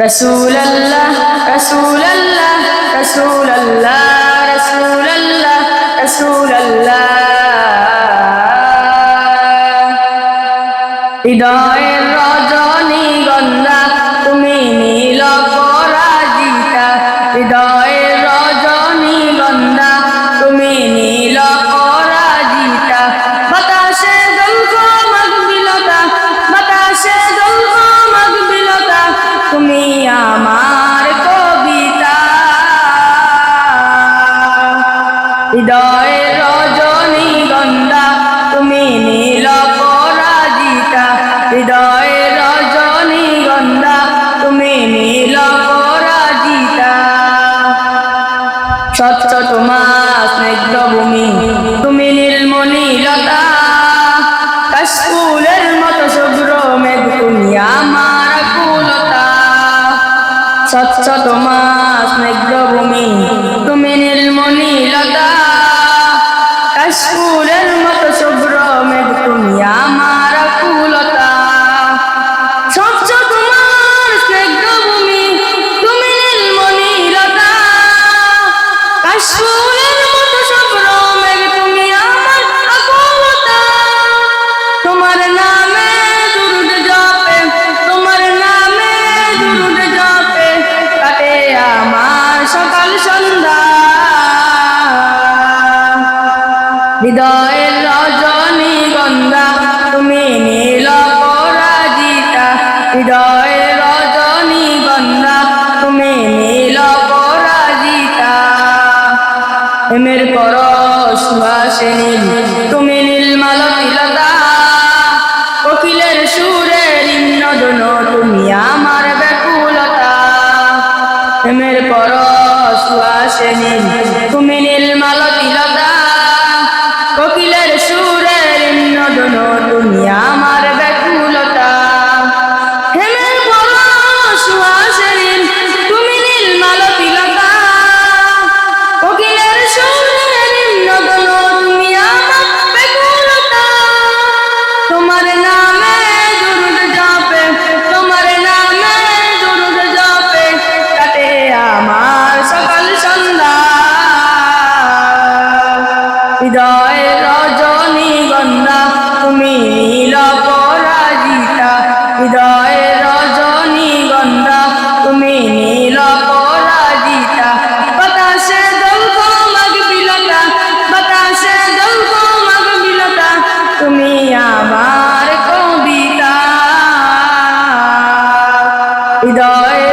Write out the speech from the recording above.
رسول الله رسول الله رسول الله رسول الله رسول الله হৃদয়ের হৃদয়ের রজনী গন্ধা, তুমি নীল পরাজিতা। হৃদয়ের রজনী গন্ধা, তুমি নীল পরাজিতা। স্বচ্ছ তোমার স্নিগ্ধ ভূমি, তুমি নীলমণিলতা কাশফুলের মতো শুভ্র মেঘ, তুমি আমার কুলতা। স্বচ্ছ তোমার স্নিগ্ধ ভূমি, তুমি কাশফুলের মতো শুভ্র মেঘ তুমি আমার আকুলতা তোমার নামে দুরুদ জপে, তোমার নামে দুরুদ জপে, কাটে আমার সকাল সন্ধ্যা। হৃদয়ের হেমের পরশ ভাসে হৃদয়